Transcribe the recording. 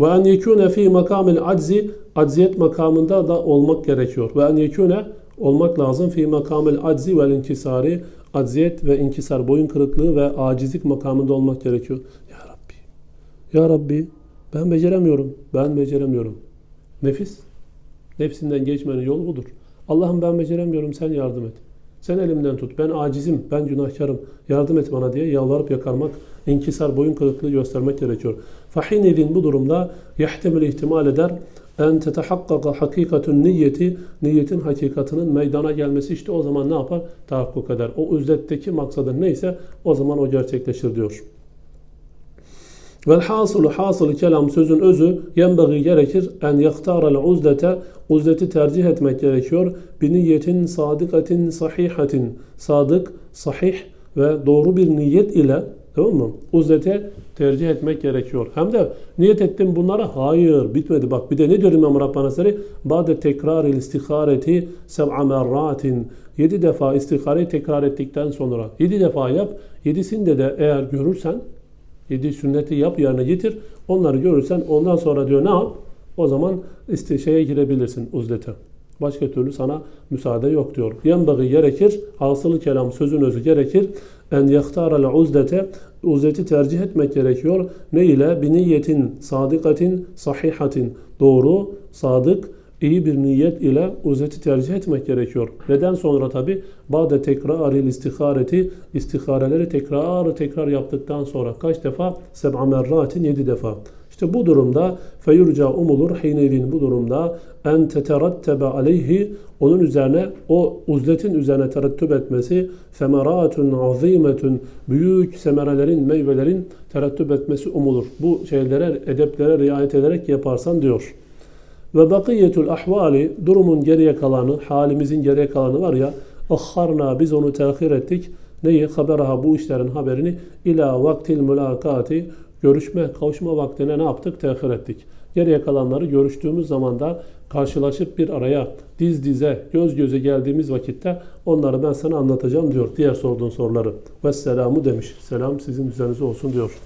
Ve en yekune fi makamil aczi acziyet makamında da olmak gerekiyor. Ve en yekune olmak lazım fi makamil aczi vel inkisari acziyet ve inkisar boyun kırıklığı ve acizlik makamında olmak gerekiyor. Ya Rabbi. Ya Rabbi ben beceremiyorum. Ben beceremiyorum. Nefis. Nefsinden geçmenin yolu budur. Allah'ım ben beceremiyorum sen yardım et. Sen elimden tut. Ben acizim, ben günahkarım. Yardım et bana diye yalvarıp yakarmak, inkisar, boyun kırıklığı göstermek gerekiyor. Fahinedin bu durumda yahtemil ihtimal eder. En tetehakkaka hakikatun niyeti, niyetin hakikatının meydana gelmesi işte o zaman ne yapar? Tahakkuk eder. O üzletteki maksadın neyse o zaman o gerçekleşir diyor. Vel hasılı hasılı kelam sözün özü yenbeği gerekir en yaktarel uzlete uzleti tercih etmek gerekiyor. Bir niyetin sadikatin sahihatin sadık, sahih ve doğru bir niyet ile tamam mı? Uzlete tercih etmek gerekiyor. Hem de niyet ettim bunlara hayır bitmedi. Bak bir de ne diyor İmam Rabbani Hazretleri? Bade tekrar istihareti seb'a merratin. Yedi defa istihareyi tekrar ettikten sonra yedi defa yap. Yedisinde de eğer görürsen Yedi sünneti yap yerine getir. Onları görürsen ondan sonra diyor ne yap? O zaman işte şeye girebilirsin uzlete. Başka türlü sana müsaade yok diyor. Yenbeği gerekir. Hasılı kelam sözün özü gerekir. En yaktarel uzlete uzleti tercih etmek gerekiyor. Ne ile? Bir niyetin sadikatin sahihatin. Doğru, sadık, iyi bir niyet ile uzleti tercih etmek gerekiyor. Neden sonra tabi? Bade tekraril istihareti istihareleri tekrar tekrar yaptıktan sonra kaç defa? Seb'a merratin yedi defa. İşte bu durumda feyurca umulur hinevin bu durumda en teterattebe aleyhi onun üzerine o uzletin üzerine terettüp etmesi semeratun azimetun büyük semerelerin meyvelerin terettüp etmesi umulur. Bu şeylere edeplere riayet ederek yaparsan diyor. Ve bakiyetul ahvali durumun geriye kalanı, halimizin geriye kalanı var ya ahharna biz onu tehir ettik. Neyi? Haberaha bu işlerin haberini ila vaktil mülakati görüşme, kavuşma vaktine ne yaptık? Tehir ettik. Geriye kalanları görüştüğümüz zaman da karşılaşıp bir araya diz dize, göz göze geldiğimiz vakitte onları ben sana anlatacağım diyor. Diğer sorduğun soruları. Vesselamu demiş. Selam sizin üzerinize olsun diyor.